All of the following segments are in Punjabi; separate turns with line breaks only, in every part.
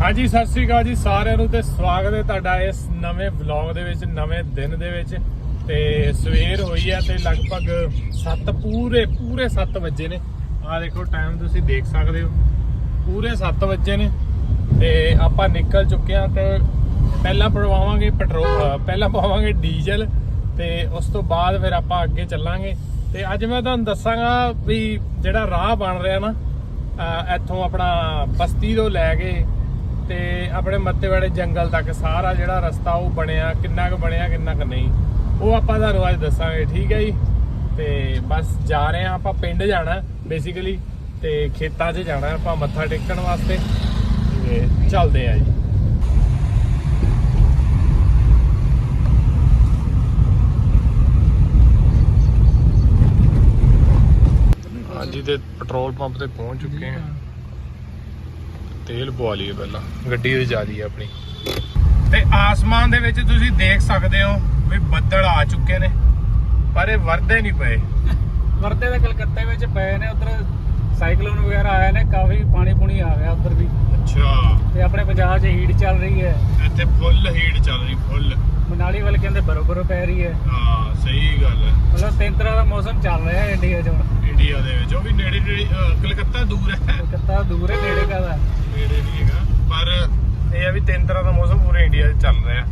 ਹਾਂਜੀ, ਸਤਿ ਸ੍ਰੀ ਅਕਾਲ ਜੀ ਸਾਰਿਆਂ ਨੂੰ ਤੇ ਸਵਾਗਤ ਹੈ ਤੁਹਾਡਾ ਇਸ ਨਵੇਂ ਵਲੌਗ ਦੇ ਵਿੱਚ, ਨਵੇਂ ਦਿਨ ਦੇ ਵਿੱਚ। ਤੇ ਸਵੇਰ ਹੋਈ ਹੈ ਤੇ ਲਗਭਗ 7 ਪੂਰੇ ਪੂਰੇ 7 ਵਜੇ ਨੇ। ਆਹ ਦੇਖੋ ਟਾਈਮ ਤੁਸੀਂ ਦੇਖ ਸਕਦੇ ਹੋ। ਪੂਰੇ 7 ਵਜੇ ਨੇ ਤੇ ਆਪਾਂ ਨਿਕਲ ਚੁੱਕੇ ਆ ਤੇ ਪਹਿਲਾਂ ਪੜਵਾਵਾਂਗੇ ਪੈਟਰੋਲ ਪਹਿਲਾਂ ਪਾਵਾਂਗੇ ਡੀਜ਼ਲ ਤੇ ਉਸ ਤੋਂ ਬਾਅਦ ਫਿਰ ਆਪਾਂ ਅੱਗੇ ਚੱਲਾਂਗੇ। ਤੇ ਅੱਜ ਮੈਂ ਤੁਹਾਨੂੰ ਦੱਸਾਂਗਾ ਵੀ ਜਿਹੜਾ ਰਾਹ ਬਣ ਰਿਹਾ ਨਾ ਇੱਥੋਂ ਆਪਣਾ ਬਸਤੀ ਤੋਂ ਲੈ ਕੇ ਤੇ ਆਪਣੇ ਮੱਤੇਵਾੜੇ ਜੰਗਲ ਤੱਕ ਸਾਰਾ ਜਿਹੜਾ ਰਸਤਾ ਉਹ ਬਣਿਆ, ਕਿੰਨਾ ਕੁ ਬਣਿਆ, ਕਿੰਨਾ ਕੁ ਨਹੀਂ। ਉਹ ਆਪਾਂ ਤੁਹਾਨੂੰ ਅੱਜ ਦੱਸਾਂਗੇ, ਠੀਕ ਹੈ ਜੀ? ਤੇ ਬਸ ਜਾ ਰਹੇ ਆ ਆਪਾਂ ਪਿੰਡ ਜਾਣਾ ਬੇਸਿਕਲੀ ਤੇ ਖੇਤਾਂ 'ਚ ਜਾਣਾ ਆਪਾਂ ਮੱਥਾ ਟੇਕਣ ਵਾਸਤੇ। ਤੇ ਚੱਲਦੇ ਆ ਜੀ। ਹਾਂਜੀ ਤੇ ਪੈਟਰੋਲ ਪੰਪ ਤੇ ਪਹੁੰਚ ਚੁੱਕੇ ਆ। ਤੇਲ ਪਵਾ ਲਈਏ ਪਹਿਲਾਂ। ਗੱਡੀ ਤੇ ਜਾ ਰਹੀ ਹੈ ਆਪਣੀ। ਤੇ ਆਸਮਾਨ ਦੇ ਵਿੱਚ ਤੁਸੀਂ ਦੇਖ ਸਕਦੇ ਹੋ ਵੀ ਬੱਦਲ ਆ ਚੁੱਕੇ ਨੇ ਪਰ ਇਹ ਵਰਦੇ ਨਹੀਂ ਪਏ।
ਵਰਤੇ ਦੇ ਕਲਕੱਤੇ ਵਿੱਚ ਪਏ ਨੇ ਉਧਰ ਸਾਈਕਲੋਨ ਵਗੈਰਾ ਆਏ ਨੇ ਕਾਫੀ ਪਾਣੀ ਪੁਣੀ ਆ ਗਿਆ ਉਧਰ ਵੀ।
ਅੱਛਾ।
ਤੇ ਆਪਣੇ ਪੰਜਾਬ 'ਚ ਹੀਟ ਚੱਲ ਰਹੀ ਹੈ।
ਇੱਥੇ ਫੁੱਲ ਹੀਟ ਚੱਲ ਰਹੀ ਫੁੱਲ
ਮਨਾਲੀ ਵੱਲ ਕਹਿੰਦੇ ਬਰੋਬਰ ਪੈ ਰਹੀ ਹੈ।
ਹਾਂ ਸਹੀ ਗੱਲ ਹੈ।
ਮਤਲਬ ਤਿੰਨ ਤਰ੍ਹਾਂ ਦਾ ਮੌਸਮ ਚੱਲ ਰਿਹਾ ਹੈ ਇੰਡੀਆ 'ਚ ਹੁਣ।
ਇੰਡੀਆ ਦੇ ਵਿੱਚ। ਉਹ ਵੀ ਨੇੜੇ ਨੇੜੇ ਕਲਕੱਤਾ ਦੂਰ ਹੈ।
ਕਲਕੱਤਾ ਦੂਰ ਹੈ ਨੇੜੇ ਕਾ ਦਾ
ਨੇੜੇ ਨਹੀਂ ਹੈਗਾ। ਪਰ ਇਹ ਆ ਵੀ ਤਿੰਨ ਤਰ੍ਹਾਂ ਦਾ ਮੌਸਮ ਪੂਰੇ ਇੰਡੀਆ 'ਚ ਚੱਲ ਰਿਹਾ।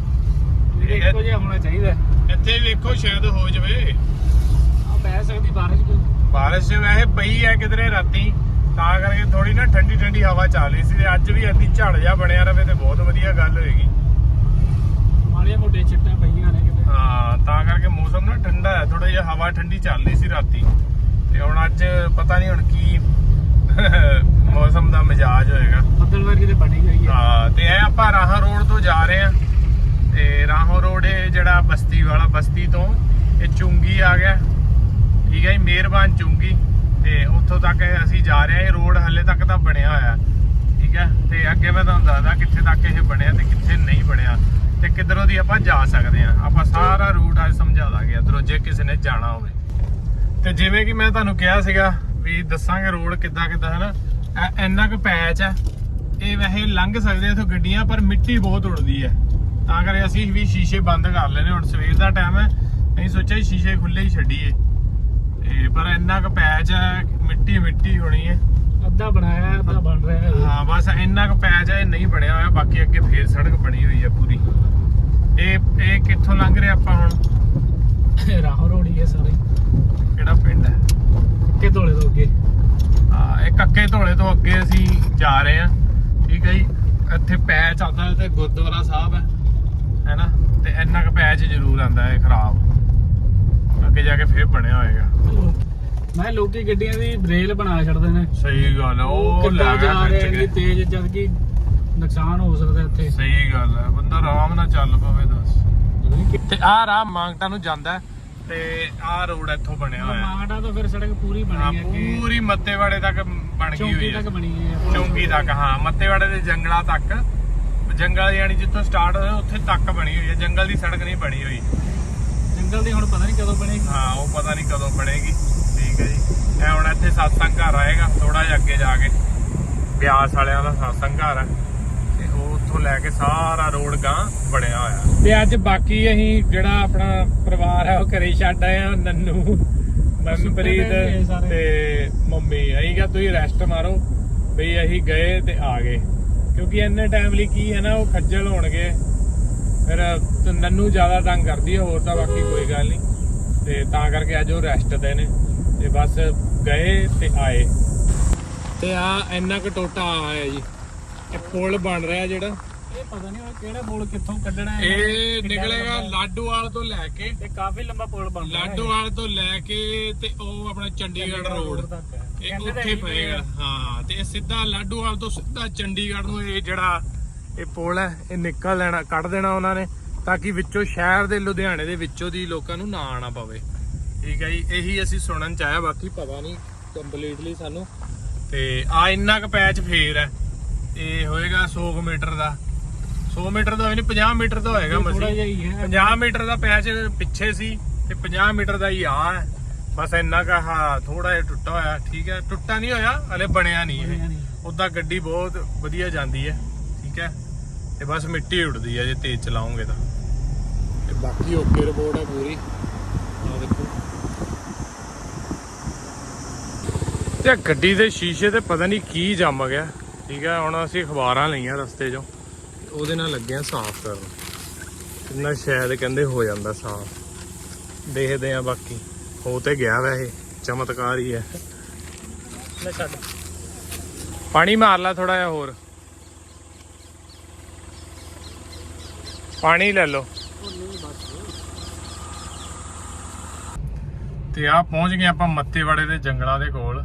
ਇਹ ਇੱਕੋ ਜਿਹਾ ਹੋਣਾ ਚਾਹੀਦਾ
ਇੱਥੇ ਵੇਖੋ ਸ਼ਾਇਦ ਹੋ ਜਾਵੇ।
ਆ ਪੈ ਸਕਦੀ ਬਾਰਿਸ਼ ਕੋਈ।
ਬਾਰਿਸ਼ ਵੈਸੇ ਪਈ ਹੈ ਕਿਧਰੇ ਰਾਤੀ। ਤਾਂ ਕਰਕੇ ਥੋੜੀ ਨਾ ਠੰਡੀ ਠੰਡੀ ਹਵਾ ਚੱਲ ਰਹੀ ਸੀ ਤੇ ਅੱਜ ਵੀ ਅੱਧੀ ਝੜ ਜਾ ਬਣਿਆ ਰਵੇ ਤੇ ਬਹੁਤ ਵਧੀਆ ਗੱਲ ਹੋਏਗੀ।
ਮਾੜੀਆਂ ਮੋਟੇ ਛਿੱਟਾਂ ਪਈਆਂ ਨੇ ਕਿਤੇ।
ਹਾਂ ਤਾਂ ਕਰਕੇ ਮੌਸਮ ਨਾ ਠੰਡਾ ਹੈ। ਥੋੜਾ ਜਿਹਾ ਹਵਾ ਠੰਡੀ ਚੱਲ ਰਹੀ ਸੀ ਰਾਤੀ। ਤੇ ਹੁਣ ਅੱਜ ਪਤਾ ਨਹੀਂ ਹੁਣ ਕੀ ਮੌਸਮ ਦਾ ਮਿਜਾਜ ਹੋਏਗਾ।
ਬੱਦਲ ਵਰਗੀ ਤੇ ਬਣੀ ਹੋਈ ਹੈ।
ਹਾਂ ਤੇ ਇਹ ਆਪਾਂ ਰਾਹਾਂ ਰੋਡ ਤੋਂ ਜਾ ਰਹੇ ਆ ਤੇ ਰਾਹੋਂ ਰੋਡ ਇਹ ਜਿਹੜਾ ਬਸਤੀ ਵਾਲਾ ਬਸਤੀ ਤੋਂ ਇਹ ਚੁੰਗੀ ਆ ਗਿਆ। ਠੀਕ ਹੈ ਜੀ ਮਿਹਰਬਾਨ ਚੁੰਗੀ। ਤੇ ਉੱਥੋਂ ਤੱਕ ਅਸੀਂ ਜਾ ਰਹੇ ਆ ਇਹ ਰੋਡ ਹੱਲੇ ਤੱਕ ਤਾਂ ਬਣਿਆ ਹੋਇਆ। ਠੀਕ ਹੈ ਤੇ ਅੱਗੇ ਮੈਂ ਤੁਹਾਨੂੰ ਦੱਸਦਾ ਕਿੱਥੇ ਤੱਕ ਇਹ ਬਣਿਆ ਤੇ ਕਿੱਥੇ ਨਹੀਂ ਬਣਿਆ। ਤੇ ਕਿੱਧਰੋਂ ਦੀ ਆਪਾਂ ਜਾ ਸਕਦੇ ਆ ਆਪਾਂ ਸਾਰਾ ਰੂਟ ਅੱਜ ਸਮਝਾ ਦਾਂਗੇ। ਇਧਰੋਂ ਜੇ ਕਿਸੇ ਨੇ ਜਾਣਾ ਹੋਵੇ। ਤੇ ਜਿਵੇਂ ਕਿ ਮੈਂ ਤੁਹਾਨੂੰ ਕਿਹਾ ਸੀਗਾ ਵੀ ਦੱਸਾਂਗੇ ਰੋਡ ਕਿੱਦਾਂ ਕਿੱਦਾਂ ਹੈ ਨਾ ਇਹ ਇੰਨਾ ਕੁ ਪੈਚ ਹੈ ਇਹ ਵੈਸੇ ਲੰਘ ਸਕਦੇ ਇਥੋਂ ਗੱਡੀਆਂ ਪਰ ਮਿੱਟੀ ਬਹੁਤ ਉੜਦੀ ਹੈ ਤਾਂ ਕਰਕੇ ਅਸੀਂ ਵੀ ਸ਼ੀਸ਼ੇ ਬੰਦ ਕਰ ਲੈਨੇ ਹੁਣ ਸਵੇਰ ਦਾ ਟਾਈਮ ਹੈ ਅਸੀਂ ਸੋਚਿਆ ਸ਼ੀਸ਼ੇ ਖੁੱਲੇ ਹੀ ਛੱਡੀਏ। ਤੇ ਪਰ ਇੰਨਾ ਕੁ ਪੈਚ ਹੈ ਮਿੱਟੀ ਮਿੱਟੀ ਹੋਣੀ ਹੈ
ਅੱਧਾ ਬਣਾਇਆ ਅੱਧਾ ਬਣ ਰਿਹਾ ਹੈ।
ਹਾਂ ਬਸ ਇੰਨਾ ਕੁ ਪੈਚ ਹੈ ਇਹ ਨਹੀਂ ਬਣਿਆ ਹੋਇਆ। ਬਾਕੀ ਅੱਗੇ ਫੇਰ ਸੜਕ ਬਣੀ ਹੋਈ ਹੈ ਪੂਰੀ। ਇਹ ਇਹ ਕਿੱਥੋਂ ਲੰਘ ਰਹੇ ਆਪਾਂ ਹੁਣ?
ਰਾਹੋਂ ਰੋੜੀ ਹੈ ਸਾਰੇ।
ਕਿਹੜਾ ਪਿੰਡ ਹੈ।
ਕਿ ਧੋਲੇ ਤੋਂ ਅੱਗੇ।
ਹਾਂ ਇਹ ਕੱਕੇ ਧੋਲੇ ਤੋਂ ਅੱਗੇ ਅਸੀਂ ਜਾ ਰਹੇ ਹਾਂ। ਠੀਕ ਹੈ ਜੀ? ਇੱਥੇ ਪੈਚ ਆਉਂਦਾ ਹੈ ਤੇ ਗੁਰਦੁਆਰਾ ਸਾਹਿਬ ਹੈ। ਹੈਨਾ? ਤੇ ਇੰਨਾ ਕੁ ਪੈਚ ਜ਼ਰੂਰ ਆਉਂਦਾ ਹੈ ਖਰਾਬ। ਅੱਗੇ ਜਾ ਕੇ ਫੇਰ ਬਣਿਆ ਹੋਏਗਾ।
ਮੈਂ ਲੋਕੀ ਗੱਡੀਆਂ ਦੀ ਰੇਲ ਬਣਾ ਛੱਡਦੇ ਨੇ।
ਸਹੀ ਗੱਲ ਹੈ ਉਹ ਲੈ
ਜਾ ਰਹੇ ਨੇ। ਤੇਜ਼ ਜਦ ਕਿ ਨੁਕਸਾਨ ਹੋ ਸਕਦਾ ਇੱਥੇ।
ਸਹੀ ਗੱਲ ਹੈ ਬੰਦਾ ਆਰਾਮ ਨਾਲ ਚੱਲ ਪਵੇ ਦੱਸ। ਤੇ ਆਹ ਰਾਹ ਮਾਂਗਟਾ ਨੂੰ ਜਾਂਦਾ ਹੈ। ਤੇ ਆਹ ਰੋਡ ਇੱਥੋਂ ਬਣਿਆ ਹੋਇਆ। ਹੈ
ਮਾਂਗੜਾ ਤੋਂ ਫਿਰ ਸੜਕ ਪੂਰੀ
ਹਾਂ
ਬਣੀ ਹੈ ਅੱਗੇ।
ਪੂਰੀ ਮੱਤੇਵਾੜੇ ਤੱਕ ਬਣ ਗਈ
ਚੌਂਕੀ
ਹੋਈ ਹੈ।
ਤੱਕ ਬਣੀ ਹੈ।
ਚੌਂਕੀ ਤੱਕ ਹਾਂ ਮੱਤੇਵਾੜੇ ਦੇ ਜੰਗਲਾਂ ਤੱਕ। ਜੰਗਲ ਯਾਨੀ ਜਿੱਥੋਂ ਸਟਾਰਟ ਹੋਇਆ ਉੱਥੇ ਤੱਕ ਬਣੀ ਹੋਈ ਹੈ। ਜੰਗਲ ਦੀ ਸੜਕ ਨਹੀਂ ਬਣੀ ਹੋਈ।
ਜੰਗਲ ਦੀ ਹੁਣ ਪਤਾ ਨਹੀਂ ਕਦੋਂ ਬਣੇਗੀ।
ਹਾਂ ਉਹ ਪਤਾ ਨਹੀਂ ਕਦੋਂ ਬਣੇਗੀ। ਠੀਕ ਹੈ ਜੀ। ਇਹ ਹੁਣ ਇੱਥੇ ਸਤਸੰਗ ਘਰ ਆਏਗਾ। ਥੋੜਾ ਜਿਹਾ ਅੱਗੇ ਜਾ ਕੇ। ਬਿਆਸ ਵਾਲਿਆਂ ਦਾ ਸਤਸੰਗ ਘਰ ਹੈ ਉੱਥੋਂ ਲੈ ਕੇ ਸਾਰਾ ਰੋਡ ਗਾਂ ਬਣਿਆ ਹੋਇਆ। ਤੇ ਅੱਜ ਬਾਕੀ ਅਸੀਂ ਜਿਹੜਾ ਆਪਣਾ ਪਰਿਵਾਰ ਹੈ ਉਹ ਘਰੇ ਛੱਡ ਆਏ ਆ ਨੰਨੂ ਮਨਪ੍ਰੀਤ। ਤੇ ਮੰਮੀ। ਅਸੀਂ ਕਿਹਾ ਤੁਸੀਂ ਰੈਸਟ ਮਾਰੋ ਬਈ ਅਸੀਂ ਗਏ ਤੇ ਆ ਗਏ। ਕਿਉਂਕਿ ਇੰਨੇ ਟਾਈਮ ਲਈ ਕੀ ਹੈ ਨਾ ਉਹ ਖੱਜਲ ਹੋਣਗੇ। ਫਿਰ ਨੰਨੂ ਜ਼ਿਆਦਾ ਤੰਗ ਕਰਦੀ ਹੈ ਹੋਰ ਤਾਂ ਬਾਕੀ ਕੋਈ ਗੱਲ ਨਹੀਂ। ਤੇ ਤਾਂ ਕਰਕੇ ਅੱਜ ਉਹ ਰੈਸਟ ਤੇ ਨੇ। ਤੇ ਬਸ ਗਏ ਤੇ ਆਏ। ਤੇ ਆ ਇੰਨਾ ਕੁ ਟੋਟਾ ਆਇਆ ਜੀ। ਇਹ ਪੁਲ ਬਣ ਰਿਹਾ ਜਿਹੜਾ
ਇਹ ਪਤਾ ਨਹੀਂ ਉਹ ਕਿਹੜਾ ਪੁਲ ਕਿੱਥੋਂ ਕੱਢਣਾ ਹੈ
ਇਹ ਨਿਕਲੇਗਾ। ਲਾਡੋਵਾਲ ਤੋਂ ਲੈ ਕੇ
ਇਹ ਕਾਫੀ ਲੰਬਾ ਪੁਲ ਬਣ ਰਿਹਾ ਹੈ।
ਲਾਡੋਵਾਲ ਤੋਂ ਲੈ ਕੇ ਤੇ ਉਹ ਆਪਣਾ ਚੰਡੀਗੜ੍ਹ ਰੋਡ। ਇਹ
ਤਾਂ
ਉੱਥੇ ਪਏਗਾ ਹਾਂ ਤੇ ਇਹ ਸਿੱਧਾ ਲਾਡੋਵਾਲ ਤੋਂ ਸਿੱਧਾ ਚੰਡੀਗੜ੍ਹ ਨੂੰ ਇਹ ਜਿਹੜਾ ਇਹ ਪੁਲ ਹੈ ਇਹ ਨਿਕਲ ਲੈਣਾ ਕੱਢ ਦੇਣਾ ਉਹਨਾਂ ਨੇ ਤਾਂ ਕਿ ਵਿੱਚੋਂ ਸ਼ਹਿਰ ਦੇ ਲੁਧਿਆਣੇ ਦੇ ਵਿੱਚੋਂ ਦੀ ਲੋਕਾਂ ਨੂੰ ਨਾ ਆਣਾ ਪਵੇ ਠੀਕ ਹੈ ਜੀ ਇਹੀ ਅਸੀਂ ਸੁਣਨ ਚ ਆਇਆ ਬਾਕੀ ਪਤਾ ਨਹੀਂ ਕੰਪਲੀਟਲੀ ਸਾਨੂੰ ਤੇ ਆ ਇੰਨਾ ਕੁ ਪੈਚ ਫੇਰ ਹੈ ਇਹ ਹੋਏਗਾ 100 ਕੁ ਮੀਟਰ ਦਾ। 100 ਮੀਟਰ ਦਾ ਵੀ ਨਹੀਂ 50 ਮੀਟਰ ਦਾ ਹੋਏਗਾ ਮਸੀਂ।
ਜਿਹਾ ਹੀ ਹੈ।
50 ਮੀਟਰ ਦਾ ਪੈਚ ਪਿੱਛੇ ਸੀ ਤੇ 50 ਮੀਟਰ ਦਾ ਹੀ ਆ। ਬਸ ਇੰਨਾ ਕਾ ਹਾਂ ਥੋੜਾ ਜਿਹਾ ਟੁੱਟਾ ਹੋਇਆ ਠੀਕ ਹੈ। ਟੁੱਟਾ ਨਹੀਂ ਹੋਇਆ ਹਲੇ ਬਣਿਆ ਨਹੀਂ ਇਹ। ਉਦਾਂ ਗੱਡੀ ਬਹੁਤ ਵਧੀਆ ਜਾਂਦੀ ਹੈ ਠੀਕ ਹੈ। ਤੇ ਬਸ ਮਿੱਟੀ ਉੱਡਦੀ ਹੈ ਜੇ ਤੇਜ਼ ਚਲਾਉਂਗੇ ਤਾਂ। ਤੇ ਬਾਕੀ ਓਕੇ ਰਿਪੋਰਟ ਹੈ ਪੂਰੀ। ਆ ਦੇਖੋ। ਤੇ ਗੱਡੀ ਦੇ ਸ਼ੀਸ਼ੇ ਤੇ ਪਤਾ ਨਹੀਂ ਕੀ ਜੰਮ ਗਿਆ। ਠੀਕ ਹੈ ਹੁਣ ਅਸੀਂ ਅਖਬਾਰਾਂ ਲਈਆਂ ਰਸਤੇ 'ਚੋਂ। ਉਹਦੇ ਨਾਲ ਲੱਗੇ ਆ ਸਾਫ਼ ਕਰਨ। ਕਿੰਨਾ ਸ਼ਾਇਦ ਕਹਿੰਦੇ ਹੋ ਜਾਂਦਾ ਸਾਫ਼। ਦੇਖਦੇ ਆ ਬਾਕੀ। ਹੋ ਤੇ ਗਿਆ ਵੈਸੇ ਚਮਤਕਾਰ ਹੀ ਹੈ। ਲੈ ਛੱਡ। ਪਾਣੀ ਮਾਰ ਲੈ ਥੋੜਾ ਜਿਹਾ ਹੋਰ। ਪਾਣੀ ਲੈ ਲਓ। ਤੇ ਆ ਪਹੁੰਚ ਗਏ ਆਪਾਂ ਮੱਤੇਵਾੜੇ ਦੇ ਜੰਗਲਾਂ ਦੇ ਕੋਲ।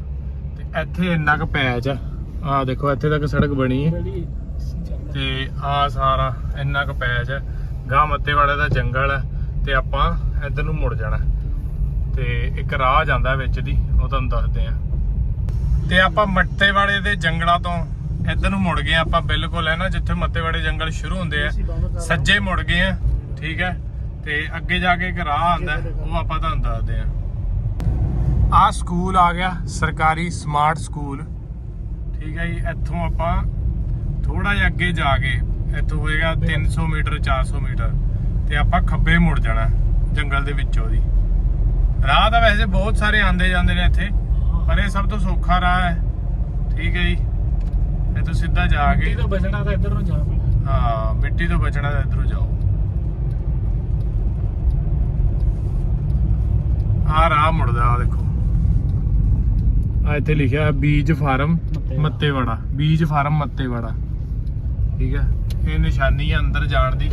ਤੇ ਇੱਥੇ ਇੰਨਾ ਕੁ ਪੈਚ ਆ। ਆ ਦੇਖੋ ਇੱਥੇ ਤੱਕ ਸੜਕ ਬਣੀ ਹੈ। ਤੇ ਆ ਸਾਰਾ ਇੰਨਾ ਕੁ ਪੈਚ ਹੈ। ਗਾਂ ਮੱਤੇਵਾੜੇ ਦਾ ਜੰਗਲ ਹੈ ਤੇ ਆਪਾਂ ਇੱਧਰ ਨੂੰ ਮੁੜ ਜਾਣਾ। ਤੇ ਇੱਕ ਰਾਹ ਜਾਂਦਾ ਵਿੱਚ ਦੀ ਉਹ ਤੁਹਾਨੂੰ ਦੱਸਦੇ ਆ ਤੇ ਆਪਾਂ ਮੱਤੇਵਾੜੇ ਦੇ ਜੰਗਲਾਂ ਤੋਂ ਇੱਧਰ ਨੂੰ ਮੁੜ ਗਏ ਆਪਾਂ ਬਿਲਕੁਲ ਹੈ ਨਾ ਜਿੱਥੇ ਮੱਤੇਵਾੜੇ ਜੰਗਲ ਸ਼ੁਰੂ ਹੁੰਦੇ ਆ। ਸੱਜੇ ਮੁੜ ਗਏ ਆ ਠੀਕ ਹੈ। ਤੇ ਅੱਗੇ ਜਾ ਕੇ ਇੱਕ ਰਾਹ ਆਉਂਦਾ ਉਹ ਆਪਾਂ ਤੁਹਾਨੂੰ ਦੱਸਦੇ ਆ ਆ ਸਕੂਲ ਆ ਗਿਆ ਸਰਕਾਰੀ ਸਮਾਰਟ ਸਕੂਲ। ਠੀਕ ਹੈ ਜੀ ਇੱਥੋਂ ਆਪਾਂ ਥੋੜਾ ਜਿਹਾ ਅੱਗੇ ਜਾ ਕੇ ਇੱਥੋਂ ਹੋਏਗਾ 300 ਮੀਟਰ 400 ਮੀਟਰ ਤੇ ਆਪਾਂ ਖੱਬੇ ਮੁੜ ਜਾਣਾ ਜੰਗਲ ਦੇ ਵਿੱਚੋਂ ਦੀ। ਰਾਹ ਤਾਂ ਵੈਸੇ ਬਹੁਤ ਸਾਰੇ ਆਉਂਦੇ ਜਾਂਦੇ ਨੇ ਇੱਥੇ ਪਰ ਇਹ ਸਭ ਤੋਂ ਸੌਖਾ ਰਾਹ ਹੈ। ਠੀਕ ਹੈ ਜੀ ਇੱਥੋਂ ਸਿੱਧਾ ਜਾ ਕੇ
ਮਿੱਟੀ ਤੋਂ ਬਚਣਾ ਤਾਂ ਇੱਧਰ ਨੂੰ ਜਾਣਾ ਪੈਣਾ।
ਹਾਂ ਮਿੱਟੀ ਤੋਂ ਬਚਣਾ ਤਾਂ ਇਧਰੋਂ ਜਾਓ। ਆ ਰਾਹ ਮੁੜਦਾ ਆ ਦੇਖੋ। ਆ ਇੱਥੇ ਲਿਖਿਆ ਬੀਜ ਫਾਰਮ।
ਮੱਤੇਵਾੜਾ।
ਬੀਜ ਫਾਰਮ ਮੱਤੇਵਾੜਾ। ਠੀਕ ਹੈ? ਇਹ ਨਿਸ਼ਾਨੀ ਹੈ ਅੰਦਰ ਜਾਣ ਦੀ।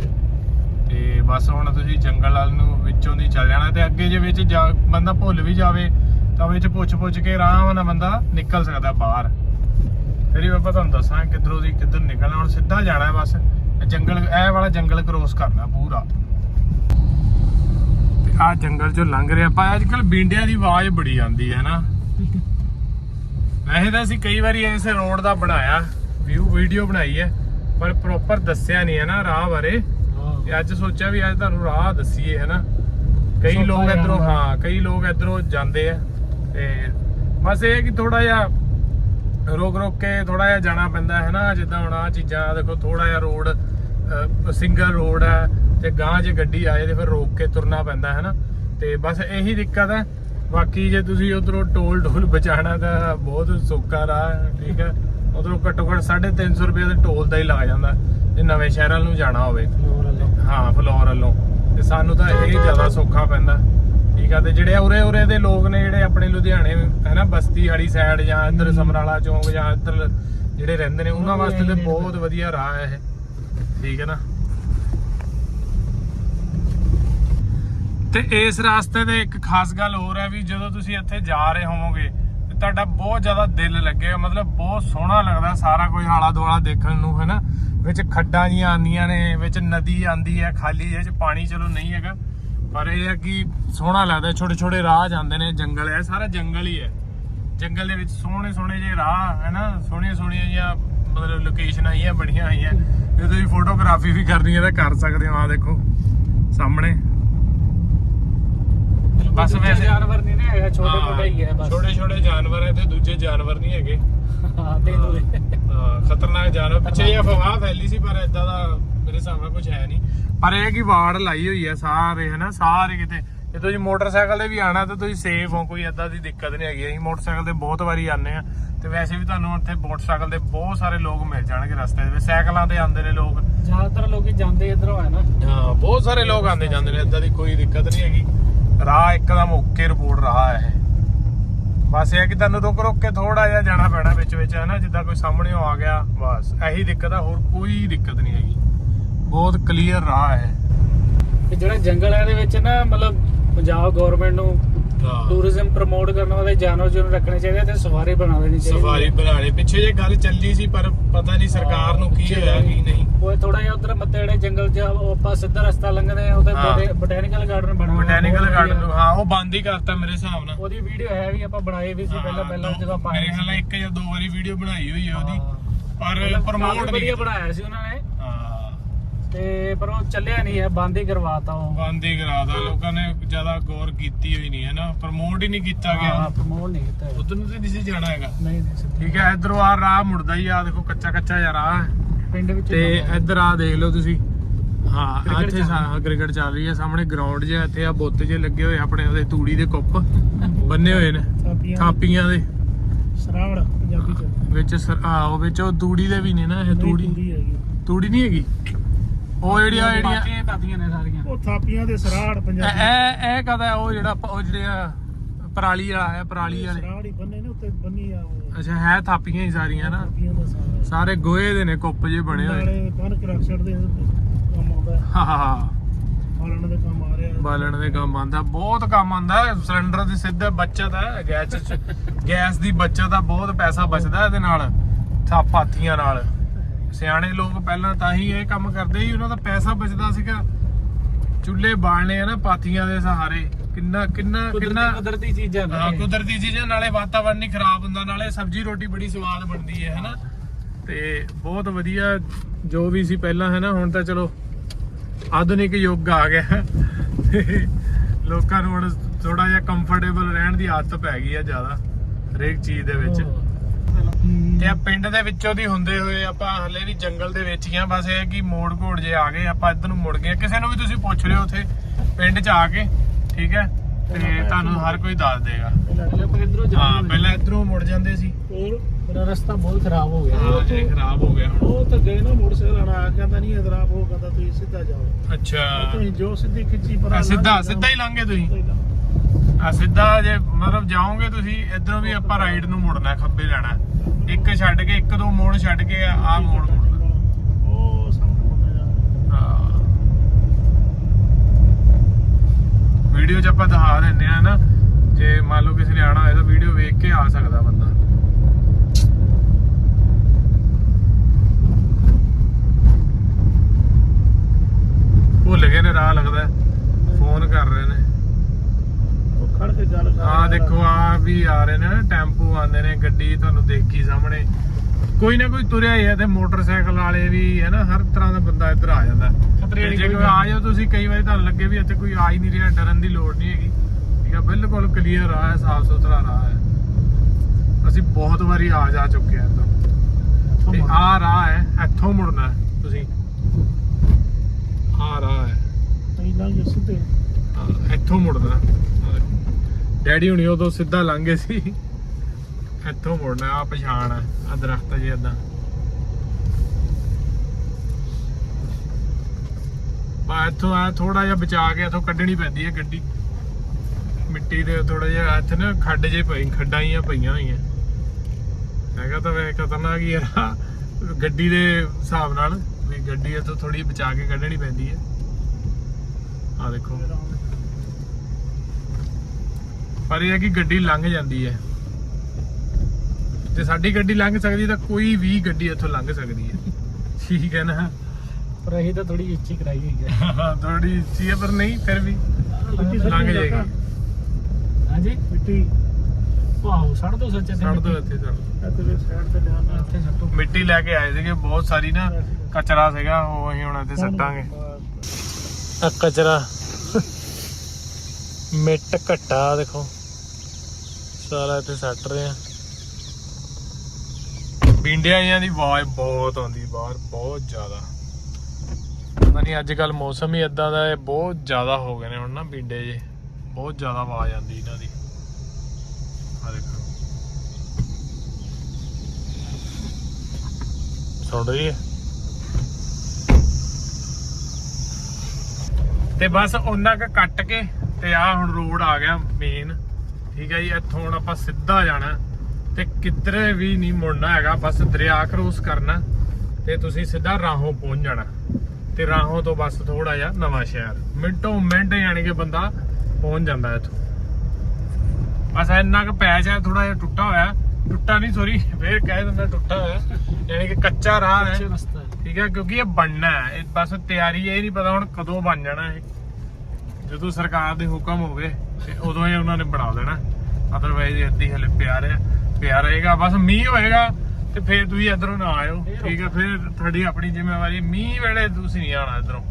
ਤੇ ਬਸ ਹੁਣ ਤੁਸੀਂ ਜੰਗਲ ਵੱਲ ਨੂੰ ਵਿੱਚੋਂ ਦੀ ਚੱਲ ਜਾਣਾ ਤੇ ਅੱਗੇ ਜੇ ਵਿੱਚ ਬੰਦਾ ਭੁੱਲ ਵੀ ਜਾਵੇ, ਤਾਂ ਵਿੱਚ ਪੁੱਛ ਪੁੱਛ ਕੇ ਆਰਾਮ ਨਾਲ ਬੰਦਾ ਨਿਕਲ ਸਕਦਾ ਬਾਹਰ। ਫਿਰ ਹੀ ਆਪਾਂ ਤੁਹਾਨੂੰ ਦੱਸਾਂ ਕਿੱਧਰੋਂ ਦੀ ਕਿੱਧਰ ਨਿਕਲਣਾ, ਹੁਣ ਸਿੱਧਾ ਜਾਣਾ ਬਸ। ਜੰਗਲ, ਇਹ ਵਾਲਾ ਜੰਗਲ ਕ੍ਰੋਸ ਕਰਨਾ ਪੂਰਾ। ਤੇ ਆ ਜੰਗਲ ਚੋਂ ਲੰਘ ਰਿਹਾ ਆਪਾਂ ਅੱਜ ਕੱਲ ਬਿੰਡਿਆਂ ਦੀ ਆਵਾਜ਼ ਬੜੀ ਆਉਂਦੀ ਹੈ ਨਾ। ਵੈਸੇ ਤਾਂ ਅਸੀਂ ਕਈ ਵਾਰੀ ਇਸ ਰੋਡ ਦਾ ਬਣਾਇਆ ਵਿਊ ਵੀਡੀਓ ਬਣਾਈ ਹੈ ਪਰ ਪ੍ਰੋਪਰ ਦੱਸਿਆ ਨਹੀਂ ਹੈ ਨਾ ਰਾਹ ਬਾਰੇ। ਤੇ ਅੱਜ ਸੋਚਿਆ ਵੀ ਅੱਜ ਤੁਹਾਨੂੰ ਰਾਹ ਦੱਸੀਏ ਹੈ ਨਾ? ਕਈ ਲੋਕ ਇਧਰੋਂ। ਹਾਂ ਕਈ ਲੋਕ ਇਧਰੋਂ ਜਾਂਦੇ ਆ ਤੇ ਬਸ ਇਹ ਹੈ ਕਿ ਥੋੜਾ ਜਿਹਾ ਰੋਕ ਰੋਕ ਕੇ ਥੋੜਾ ਜਿਹਾ ਜਾਣਾ ਪੈਂਦਾ ਹੈ ਨਾ? ਜਿੱਦਾਂ ਹੁਣ ਆ ਚੀਜ਼ਾਂ ਦੇਖੋ ਥੋੜਾ ਜਿਹਾ ਰੋਡ ਸਿੰਗਲ ਰੋਡ ਹੈ ਤੇ ਗਾਂ 'ਚ ਗੱਡੀ ਆਏ ਤੇ ਫਿਰ ਰੋਕ ਕੇ ਤੁਰਨਾ ਪੈਂਦਾ ਹੈ ਨਾ? ਤੇ ਬਸ ਇਹੀ ਦਿੱਕਤ ਹੈ ਬਾਕੀ ਜੇ ਤੁਸੀਂ ਉਧਰੋਂ ਟੋਲ ਟੋਲ ਬਚਾਣਾ ਤਾਂ ਬਹੁਤ ਸੌਖਾ ਰਾਹ ਠੀਕ ਹੈ। ਉਧਰੋਂ ਘੱਟੋ ਘੱਟ 350 ਰੁਪਏ ਦੇ ਟੋਲ ਦਾ ਹੀ ਲੱਗ ਜਾਂਦਾ। ਜੇ ਨਵੇਂ ਸ਼ਹਿਰਾਂ ਨੂੰ ਜਾਣਾ ਹੋਵੇ। ਹਾਂ ਫਲੋਰ ਵੱਲੋਂ। ਤੇ ਸਾਨੂੰ ਤਾਂ ਇਹ ਜ਼ਿਆਦਾ ਸੌਖਾ ਪੈਂਦਾ। ਠੀਕ ਆ ਤੇ ਜਿਹੜੇ ਉਰੇ ਉਰੇ ਦੇ ਲੋਕ ਨੇ ਜਿਹੜੇ ਆਪਣੇ ਲੁਧਿਆਣੇ ਹੈ ਨਾ ਬਸਤੀ ਵਾਲੀ ਸਾਈਡ ਜਾਂ ਇੱਧਰ ਸਮਰਾਲਾ ਚੌਂਕ ਜਾਂ ਇੱਧਰ ਜਿਹੜੇ ਰਹਿੰਦੇ ਨੇ ਉਹਨਾਂ ਵਾਸਤੇ ਤੇ ਬਹੁਤ ਵਧੀਆ ਰਾਹ ਹੈ ਇਹ। ਠੀਕ ਹੈ ਨਾ? ਤੇ ਇਸ ਰਸਤੇ ਦੇ ਇੱਕ ਖਾਸ ਗੱਲ ਹੋਰ ਹੈ ਵੀ ਜਦੋਂ ਤੁਸੀਂ ਇੱਥੇ ਜਾ ਰਹੇ ਹੋਵੋਗੇ, ਤੇ ਤੁਹਾਡਾ ਬਹੁਤ ਜ਼ਿਆਦਾ ਦਿਲ ਲੱਗੇਗਾ, ਮਤਲਬ ਬਹੁਤ ਸੋਹਣਾ ਲੱਗਦਾ ਸਾਰਾ ਕੁਝ ਆਲਾ ਦੁਆਲਾ ਦੇਖਣ ਨੂੰ, ਹੈਨਾ? ਵਿੱਚ ਖੱਡਾਂ ਜੀਆਂ ਆਉਂਦੀਆਂ ਨੇ, ਵਿੱਚ ਨਦੀ ਆਂਦੀ ਹੈ ਖਾਲੀ ਜਿਹੇ ਚ ਪਾਣੀ ਚਲੋ ਨਹੀਂ ਹੈਗਾ, ਪਰ ਇਹ ਹੈ ਕਿ ਸੋਹਣਾ ਲੱਗਦਾ ਛੋਟੇ ਛੋਟੇ ਰਾਹ ਜਾਂਦੇ ਨੇ ਜੰਗਲ ਹੈ ਸਾਰਾ ਜੰਗਲ ਹੀ ਹੈ। ਜੰਗਲ ਦੇ ਵਿੱਚ ਸੋਹਣੇ ਸੋਹਣੇ ਜਿਹੇ ਰਾਹ ਹੈ ਨਾ ਸੋਹਣੀਆਂ ਸੋਹਣੀਆਂ ਜਿਹੀਆਂ, ਮਤਲਬ ਲੋਕੇਸ਼ਨਾਂ ਆਈਆਂ, ਬਣੀਆਂ ਆਈਆਂ ਜੇ ਤੁਸੀਂ ਫੋਟੋਗ੍ਰਾਫੀ ਵੀ ਕਰਨੀ ਹੈ ਤਾਂ ਕਰ ਸਕਦੇ ਹੋ ਆ ਦੇਖੋ, ਸਾਹਮਣੇ। ਬਸ ਵੈਸੇ-
ਜਾਨਵਰ ਨਹੀਂ ਨਾ ਹੈਗਾ ਛੋਟੇ ਮੋਟੇ ਹੀ ਹੈ ਬਸ।
ਛੋਟੇ ਛੋਟੇ ਜਾਨਵਰ ਹੈ ਤੇ ਦੂਜੇ ਜਾਨਵਰ ਨਹੀਂ ਹੈਗੇ।
ਹਾਂ ਤੈਨੂੰ ਦੇ
ਹਾਂ, ਖਤਰਨਾਕ ਜਾਨਵਰ। ਪਿੱਛੇ ਇਹ ਅਫਵਾਹ ਫੈਲੀ ਸੀ ਪਰ ਇਦਾਂ ਦਾ ਮੇਰੇ ਹਿਸਾਬ ਨਾਲ ਕੁਝ ਹੈ ਨਹੀਂ ਪਰ ਇਹ ਕਿ ਵਾੜ ਲਾਈ ਹੋਈ ਹੈ ਸਾਰੇ ਹਨਾ ਸਾਰੇ ਕਿਤੇ। ਜੇ ਤੁਸੀਂ ਮੋਟਰਸਾਈਕਲ ਤੇ ਵੀ ਆਣਾ ਤਾਂ ਤੁਸੀਂ ਸੇਫ ਹੋ ਕੋਈ ਏਦਾਂ ਦੀ ਦਿੱਕਤ ਨਹੀਂ ਹੈਗੀ। ਅਸੀਂ ਮੋਟਰਸਾਈਕਲ ਤੇ ਬਹੁਤ ਵਾਰੀ ਆਨੇ ਆ ਤੇ ਵੈਸੇ ਵੀ ਤੁਹਾਨੂੰ ਉੱਥੇ ਮੋਟਰਸਾਈਕਲ ਤੇ ਬਹੁਤ ਸਾਰੇ ਲੋਕ ਮਿਲ ਜਾਣਗੇ ਰਸਤੇ ਦੇ ਵਿੱਚ। ਸਾਈਕਲਾਂ ਤੇ ਆਉਂਦੇ ਨੇ ਲੋਕ।
ਜ਼ਿਆਦਾਤਰ ਲੋਕੀ ਜਾਂਦੇ ਇਧਰੋਂ ਹੈ ਨਾ।
ਹਾਂ ਬਹੁਤ ਸਾਰੇ ਲੋਕ ਆਉਂਦੇ ਜਾਂਦੇ ਨੇ ਏਦਾਂ ਦੀ ਕੋਈ ਦਿੱਕਤ ਨਹੀਂ ਹੈਗੀ। ਰਾਹ ਇੱਕਦਮ ਓਕੇ ਰਿਪੋਰਟ ਰਾਹ ਹੈ ਇਹ। ਬਸ ਇਹ ਹੈ ਕਿ ਤੁਹਾਨੂੰ ਰੁਕ ਰੁਕ ਕੇ ਥੋੜਾ ਜਿਹਾ ਜਾਣਾ ਪੈਣਾ ਵਿੱਚ ਵਿੱਚ ਹੈ ਨਾ ਜਿੱਦਾਂ ਕੋਈ ਸਾਹਮਣੇ ਆ ਗਿਆ, ਬਸ ਇਹੀ ਦਿੱਕਤ ਆ, ਹੋਰ ਕੋਈ ਦਿੱਕਤ ਨਹੀਂ ਹੈਗੀ। ਬਹੁਤ ਕਲੀਅਰ ਰਾਹ ਹੈ
ਤੇ ਜਿਹੜਾ ਜੰਗਲ ਹੈ ਇਹਦੇ ਵਿੱਚ ਨਾ, ਮਤਲਬ ਪੰਜਾਬ ਗਵਰਨਮੈਂਟ ਨੂੰ ਟੂਰਿਜ਼ਮ ਪ੍ਰਮੋਟ ਕਰਨ ਵਾਲੇ ਜਾਨਵਰ ਜੁਨ ਰੱਖਣੇ ਚਾਹੀਦੇ ਤੇ ਸਵਾਰੀ ਬਣਾ ਦੇਣੀ ਚਾਹੀਦੀ
ਸਫਾਰੀ ਬਣਾਣੇ ਪਿੱਛੇ ਜੇ ਗੱਲ ਚੱਲੀ ਸੀ ਪਰ ਪਤਾ ਨਹੀਂ ਸਰਕਾਰ ਨੂੰ ਕੀ ਹੋਇਆ ਕੀ ਨਹੀਂ।
ਉਹ ਥੋੜਾ ਜਿਹਾ ਉਧਰ ਮੱਤੇੜੇ ਜੰਗਲ ਚ ਆਪਾਂ ਸਿੱਧਾ ਰਸਤਾ ਲੰਘਦੇ ਆ ਉਹਦੇ। ਬੋਟੈਨੀਕਲ ਗਾਰਡਨ ਬਣਾ
ਬੋਟੈਨੀਕਲ ਗਾਰਡਨ ਹਾਂ ਉਹ ਬੰਦ ਹੀ ਕਰਤਾ ਮੇਰੇ ਹਿਸਾਬ ਨਾਲ।
ਉਹਦੀ ਵੀਡੀਓ ਹੈ ਵੀ ਆਪਾਂ ਬਣਾਈ ਵੀ ਸੀ ਪਹਿਲਾਂ ਪਹਿਲਾਂ ਜਦੋਂ ਆਪਾਂ
ਮੇਰੇ ਖਿਆਲ। ਇੱਕ ਜਾਂ ਦੋ ਵਾਰੀ ਵੀਡੀਓ ਬਣਾਈ ਹੋਈ ਹੈ ਉਹਦੀ। ਪਰ ਪ੍ਰਮੋਟ
ਵਧੀਆ ਬਣਾਇਆ ਸੀ ਉਹਨਾਂ ਨੇ। ਤੇ ਪਰ ਉਹ ਚੱਲਿਆ ਨਹੀਂ ਹੈ ਬੰਦ ਹੀ ਕਰਵਾਤਾ ਉਹ।
ਬੰਦ ਹੀ ਕਰਾਦਾ ਲੋਕਾਂ ਨੇ ਜ਼ਿਆਦਾ ਗੌਰ ਕੀਤੀ ਹੋਈ ਨਹੀਂ ਹੈ ਨਾ ਪ੍ਰਮੋਟ ਹੀ ਨਹੀਂ ਕੀਤਾ
ਹਾਂ
ਗਿਆ
ਪ੍ਰਮੋਟ ਨਹੀਂ ਕੀਤਾ।
ਉਧਰ ਨੂੰ ਤੇ ਨਹੀਂ ਸੀ ਜਾਣਾ ਹੈਗਾ?
ਨਹੀਂ ਨਹੀਂ ਸਿੱਧੀ
ਠੀਕ ਹੈ ਇਧਰੋਂ ਆ ਰਾਹ ਮੁੜਦਾ ਹੀ ਆ ਦੇਖੋ ਕੱਚਾ ਕੱਚਾ ਜਿਹਾ ਰਾਹ ਹੈ।
ਪਿੰਡ ਵਿੱਚ
ਤੇ। ਇੱਧਰ ਆ ਦੇਖ ਲਓ ਤੁਸੀਂ। ਹਾਂ ਇੱਥੇ
ਚੱਲ
ਸਾ ਕ੍ਰਿਕਟ ਚੱਲ ਰਹੀ ਹੈ ਸਾਹਮਣੇ ਗਰਾਊਂਡ ਜਿਹਾ ਇੱਥੇ ਆ ਬੁੱਤ ਜੇ ਲੱਗੇ ਹੋਏ ਆਪਣੇ ਉਹਦੇ ਤੂੜੀ ਦੇ ਕੁੱਪ ਬੰਨੇ ਹੋਏ ਨੇ
ਥਾਪੀਆਂ
ਦੇ।
ਸਰਾਵੜ ਪੰਜਾਬੀ ਚ।
ਵਿੱਚ ਸਰ- ਆ ਉਹ ਵਿੱਚ ਉਹ ਤੂੜੀ ਦੇ ਵੀ ਨੇ ਨਾ ਇਹ ਤੂੜੀ। ਤੂੜੀ ਨਹੀਂ ਹੈਗੀ? ਉਹ ਜਿਹੜੀਆਂ ਜਿਹੜੀਆਂ
ਹੀ ਪਾਥੀਆਂ ਨੇ ਸਾਰੀਆਂ।
ਉਹ ਥਾਪੀਆਂ ਦੇ ਸਰਾੜ ਪੰਜਾਬੀ।
ਇਹ ਇਹ ਕਹਦਾ ਉਹ ਜਿਹੜਾ ਉਹ ਜਿਹੜੇ ਆ ਪਰਾਲੀ ਵਾਲਾ ਹੈ ਪਰਾਲੀ ਵਾਲੇ।
ਸਰਾੜ ਹੀ ਬੰਨੇ ਨੇ ਉੱਤੇ ਬੰਨੀ ਆ ਉਹ।
ਅੱਛਾ ਹੈ ਥਾਪੀਆਂ ਹੀ ਸਾਰੀਆਂ ਨਾ।
ਸਾਰਾ।
ਗੋਹੇ ਦੇ ਨੇ ਕੁੱਪ ਜੇ ਬਣੇ ਹੋਏ।
ਨਾਲੇ ਕਣਕ ਰੱਖ ਛੱਡਦੇ ਆ, ਕੰਮ ਆਉਂਦਾ। ਹੈ।
ਹਾਂ
ਬਾਲਣ ਦੇ ਕੰਮ ਆ ਰਿਹਾ।
ਬਾਲਣ ਦੇ ਕੰਮ ਆਂਦਾ ਬਹੁਤ ਕੰਮ ਆਂਦਾ ਸਿਲੰਡਰ ਦੀ ਸਿੱਧਾ ਬਚਤ ਹੈ ਗੈਸ ਚ ਗੈਸ ਦੀ ਬਚਤ ਆ ਬਹੁਤ ਪੈਸਾ ਬਚਦਾ ਇਹਦੇ ਨਾਲ ਥਾਪਾਥੀਆਂ ਨਾਲ। ਸਿਆਣੇ ਲੋਕ ਪਹਿਲਾਂ ਤਾਂ ਹੀ ਇਹ ਕੰਮ ਕਰਦੇ ਸੀ ਉਹਨਾਂ ਦਾ ਪੈਸਾ ਬਚਦਾ ਸੀਗਾ। ਚੁੱਲ੍ਹੇ ਬਾਲਣੇ ਆ ਨਾ ਪਾਥੀਆਂ ਦੇ ਸਹਾਰੇ ਕਿੰਨਾ ਕਿੰਨਾ ਕਿੰਨਾ
ਕੁਦਰਤੀ ਚੀਜ਼ਾਂ
ਹਾਂ ਕੁਦਰਤੀ ਚੀਜ਼ਾਂ ਨਾਲੇ ਵਾਤਾਵਰਨ ਨਹੀਂ ਖਰਾਬ ਹੁੰਦਾ ਨਾਲੇ ਸਬਜ਼ੀ ਰੋਟੀ ਬੜੀ ਸਵਾਦ ਬਣਦੀ ਹੈ ਹੈਨਾ। ਤੇ ਬਹੁਤ ਵਧੀਆ ਜੋ ਵੀ ਸੀ ਪਹਿਲਾਂ ਹੈ ਨਾ ਹੁਣ ਤਾਂ ਚਲੋ ਆਧੁਨਿਕ ਯੁੱਗ ਆ ਗਿਆ। ਲੋਕਾਂ ਨੂੰ ਹੁਣ ਥੋੜਾ ਜਿਹਾ ਕੰਫਰਟੇਬਲ ਰਹਿਣ ਦੀ ਆਦਤ ਪੈ ਗਈ ਆ ਜ਼ਿਆਦਾ ਹਰੇਕ ਚੀਜ਼ ਦੇ ਵਿੱਚ। ਤੇ ਆ ਪਿੰਡ ਦੇ ਵਿੱਚੋਂ ਦੀ ਹੁੰਦੇ ਹੋਏ ਆਪਾਂ ਹਲੇ ਵੀ ਜੰਗਲ ਦੇ ਵਿੱਚ ਹੀ ਆ। ਬਸ ਇਹ ਕਿ ਮੋੜ ਘੋੜ ਜੇ ਆ ਗਏ ਆਪਾਂ ਇੱਧਰ ਨੂੰ ਮੁੜ ਗਏ ਕਿਸੇ ਨੂੰ ਵੀ ਤੁਸੀਂ ਪੁੱਛ ਲਿਓ ਉੱਥੇ ਪਿੰਡ 'ਚ ਆ ਕੇ ਠੀਕ ਹੈ? ਤੇ ਤੁਹਾਨੂੰ ਹਰ ਕੋਈ ਦੱਸ ਦੇਗਾ।
ਪਹਿਲਾਂ ਇਧਰੋਂ
ਹਾਂ
ਜਾਂਦੇ
ਪਹਿਲਾਂ ਇੱਧਰੋਂ ਮੁੜ ਜਾਂਦੇ ਸੀ।
ਹੋਰ
ਮੇਰਾ ਰਸਤਾ ਬਹੁਤ ਖਰਾਬ ਹੋ ਗਿਆ।
ਹਾਂ ਇਹ ਖਰਾਬ ਹੋ ਗਿਆ ਹੁਣ।
ਉਹ ਤਾਂ ਗਏ ਨਾ ਮੋਟਰਸਾਈਕਲ ਵਾਲਾ ਆ ਕਹਿੰਦਾ ਨਹੀਂ ਇਧਰਾਬ ਹੋ ਕਹਿੰਦਾ ਤੁਸੀਂ ਸਿੱਧਾ ਜਾਓ।
ਅੱਛਾ।
ਤੁਸੀਂ ਜੋ ਸਿੱਧੀ ਖਿੱਚੀ ਪਰ
ਸਿੱਧਾ ਸਿੱਧਾ ਹੀ ਲੰਘੇ ਤੁਸੀਂ। ਆ ਸਿੱਧਾ ਜੇ ਮਤਲਬ ਜਾਓਗੇ ਤੁਸੀਂ ਇਧਰੋਂ ਵੀ ਆਪਾਂ ਰਾਈਟ ਨੂੰ ਮੁੜਨਾ ਖੱਬੇ ਲੈਣਾ। ਇੱਕ ਛੱਡ ਕੇ ਇੱਕ ਦੋ ਮੋੜ ਛੱਡ ਕੇ ਆ ਮੋੜ ਮੁੜਨਾ।
ਉਹ ਸਾਹਮਣੇ
ਵੀਡੀਓ 'ਚ ਆਪਾਂ ਦਿਖਾ ਦਿੰਨੇ ਆ ਨਾ ਜੇ ਮੰਨ ਲਓ ਕਿਸੇ ਨੇ ਆਣਾ ਹੋਏ ਤਾਂ ਵੀਡੀਓ ਵੇਖ ਕੇ ਆ ਸਕਦਾ ਬੰਦਾ ਭੁੱਲ ਗਏ ਨੇ ਰਾਹ ਲੱਗਦਾ ਫੋਨ ਕਰ ਰਹੇ ਨੇ
ਉਹ ਖੜ ਕੇ ਗੱਲ ਕਰ
ਆ ਦੇਖੋ ਆ ਵੀ ਆ ਰਹੇ ਨੇ ਨਾ ਟੈਂਪੂ ਆਉਂਦੇ ਨੇ ਗੱਡੀ ਤੁਹਾਨੂੰ ਦੇਖੀ ਸਾਹਮਣੇ। ਕੋਈ ਨਾ ਕੋਈ ਤੁਰਿਆ ਹੀ ਹੈ ਤੇ ਮੋਟਰਸਾਈਕਲ ਵਾਲੇ ਵੀ ਹੈ ਨਾ ਹਰ ਤਰ੍ਹਾਂ ਦਾ ਬੰਦਾ ਇੱਧਰ ਆ ਜਾਂਦਾ।
ਖਤਰੇ
ਤੇ
ਵਾਲੀ
ਜੇ
ਕੋਈ
ਆ ਜਾਓ ਤੁਸੀਂ ਕਈ ਵਾਰੀ ਤੁਹਾਨੂੰ ਲੱਗੇ ਵੀ ਇੱਥੇ ਕੋਈ ਆ ਹੀ ਨਹੀਂ ਰਿਹਾ ਡਰਨ ਦੀ ਲੋੜ ਨਹੀਂ ਹੈਗੀ। ਠੀਕ ਆ ਬਿਲਕੁਲ ਕਲੀਅਰ ਰਾਹ ਹੈ ਸਾਫ਼ ਸੁਥਰਾ ਰਾਹ ਹੈ। ਅਸੀਂ ਬਹੁਤ ਵਾਰੀ ਆ ਜਾ ਚੁੱਕੇ ਆ ਇੱਧਰ ਤੇ ਆ ਰਾਹ ਹੈ ਇੱਥੋਂ ਮੁੜਨਾ ਤੁਸੀਂ। ਆ ਰਾਹ ਹੈ।
ਨਹੀਂ ਲੰਘ ਸਿੱਧੇ।
ਇੱਥੋਂ ਮੁੜਨਾ। ਡੈਡੀ ਹੁਣੀ ਉਦੋਂ ਸਿੱਧਾ ਲੰਘੇ ਸੀ। ਇੱਥੋਂ ਮੁੜਨਾ ਆ ਪਛਾਣ ਆ ਆ ਦਰਖਤ ਜੇ ਇਦਾਂ ਬਾ ਇੱਥੋਂ, ਆ ਥੋੜਾ ਜਿਹਾ ਬਚਾ ਕੇ ਇੱਥੋਂ ਕੱਢਣੀ ਪੈਂਦੀ ਹੈ ਗੱਡੀ। ਮਿੱਟੀ ਦੇ ਥੋੜਾ ਜਿਹਾ ਇੱਥੇ ਨਾ ਖੱਡ ਜੇ ਪਈ, ਖੱਡਾਂ ਹੀ ਪਈਆਂ ਹੋਈਆਂ। ਹੈਗਾ ਤਾਂ ਵੇ ਖਤਰਨਾਕ ਹੀ ਆ। ਗੱਡੀ ਦੇ ਹਿਸਾਬ ਨਾਲ ਵੀ ਗੱਡੀ ਇੱਥੋਂ ਥੋੜੀ ਬਚਾ ਕੇ ਕੱਢਣੀ ਪੈਂਦੀ ਹੈ ਆ ਦੇਖੋ। ਪਰ ਇਹ ਹੈ ਕਿ ਗੱਡੀ ਲੰਘ ਜਾਂਦੀ ਹੈ। ਜੇ ਸਾਡੀ ਗੱਡੀ ਲੰਘ ਸਕਦੀ ਤਾਂ ਕੋਈ ਵੀ ਗੱਡੀ ਇੱਥੋਂ ਲੰਘ ਸਕਦੀ ਹੈ। ਠੀਕ ਹੈ ਨਾ?
ਪਰ ਅਸੀਂ ਤਾਂ ਥੋੜੀ ਉੱਚੀ ਕਰਾਈ ਹੋਈ ਹੈ।
ਥੋੜੀ ਉੱਚੀ ਹੈ ਪਰ ਨਹੀਂ ਫਿਰ ਵੀ ਲੰਘ ਜਾਏਗੀ।
ਹਾਂਜੀ?
ਮਿੱਟੀ।
ਵਾਓ ਛੱਡ ਦੋ ਸੱਚੇ
ਛੱਡ ਦੋ ਇੱਥੇ
ਤੇ
ਛੱਡੋ
ਮਿੱਟੀ ਲੈ ਕੇ ਆਏ ਸੀਗੇ ਬਹੁਤ ਸਾਰੀ ਨਾ ਕਚਰਾ ਸੀਗਾ ਉਹ ਅਸੀਂ ਹੁਣ ਇੱਥੇ ਸੱਟਾਂਗੇ। ਆ ਕਚਰਾ। ਮਿੱਟ ਘੱਟਾ ਦੇਖੋ। ਸਾਰਾ ਇੱਥੇ ਸੱਟ ਰਹੇ ਆ। ਬਿੰਡਿਆਂ ਦੀ ਆਵਾਜ਼ ਬਹੁਤ ਆਉਂਦੀ, ਬਾਹਰ ਬਹੁਤ ਜ਼ਿਆਦਾ। ਪਤਾ ਨਹੀਂ ਅੱਜ ਕੱਲ ਮੌਸਮ ਹੀ ਇਦਾਂ ਦਾ ਹੈ, ਬਹੁਤ ਜ਼ਿਆਦਾ ਹੋ ਗਏ ਨੇ ਹੁਣ ਨਾ ਬਿੰਡੇ ਜੇ। ਬਹੁਤ ਜ਼ਿਆਦਾ ਆਵਾਜ਼ ਆਉਂਦੀ ਇਹਨਾਂ ਦੀ। ਆ ਦੇਖੋ। ਸੁਣ ਰਹੀ ਹੈ? ਤੇ ਬਸ ਉਹਨਾਂ ਕ ਕੱਟ ਕੇ ਤੇ ਆ ਹੁਣ ਰੋਡ ਆ ਗਿਆ ਮੇਨ ਠੀਕ ਹੈ ਜੀ ਇੱਥੋਂ ਹੁਣ ਆਪਾਂ ਸਿੱਧਾ ਜਾਣਾ ਤੇ ਕਿਧਰੇ ਵੀ ਨਹੀਂ ਮੁੜਨਾ ਹੈਗਾ ਬਸ ਦਰਿਆ ਕ੍ਰੋਸ ਕਰਨਾ ਤੇ ਤੁਸੀਂ ਸਿੱਧਾ ਰਾਹੋਂ ਪਹੁੰਚ ਜਾਣਾ। ਤੇ ਰਾਹੋਂ ਤੋਂ ਬਸ ਥੋੜਾ ਜਿਹਾ ਨਵਾਂ ਸ਼ਹਿਰ ਮਿੰਟੋ ਮਿੰਟ ਯਾਨੀ ਕਿ ਬੰਦਾ ਪਹੁੰਚ ਜਾਂਦਾ ਇੱਥੋਂ। ਬਸ ਇੰਨਾ ਕੁ ਪੈਚ ਹੈ ਥੋੜਾ ਜਿਹਾ ਟੁੱਟਾ ਹੋਇਆ। ਟੁੱਟਾ ਨਹੀਂ ਸੋਰੀ ਫੇਰ ਕਹਿ ਦਿੰਦਾ ਟੁੱਟਾ ਹੋਇਆ। ਯਾਨੀ ਕਿ ਕੱਚਾ ਰਾਹ ਹੈ। ਠੀਕ ਹੈ ਕਿਉਂਕਿ ਇਹ ਬਣਨਾ ਹੈ। ਬਸ ਤਿਆਰੀ ਹੈ ਇਹ ਨਹੀਂ ਪਤਾ ਹੁਣ ਕਦੋਂ ਬਣ ਜਾਣਾ ਇਹ। ਜਦੋਂ ਸਰਕਾਰ ਦੇ ਹੁਕਮ ਹੋਵੇ। ਤੇ ਉਦੋਂ ਹੀ ਉਹਨਾਂ ਨੇ ਬਣਾ ਦੇਣਾ। ਅਦਰਵਾਈਜ਼ ਇੱਦੀ ਹਲੇ ਪਿਆ ਰਿਹਾ ਪਿਆ ਰਹੇਗਾ। ਬਸ ਮੀਂਹ ਹੋਏਗਾ ਤੇ ਫੇਰ ਤੁਸੀਂ ਇਧਰੋਂ ਨਾ ਆਇਓ। ਠੀਕ ਹੈ ਫਿਰ ਤੁਹਾਡੀ ਆਪਣੀ ਜ਼ਿੰਮੇਵਾਰੀ। ਮੀਂਹ ਵੇਲੇ ਤੁਸੀਂ ਨਹੀਂ ਆਣਾ ਇਧਰੋਂ।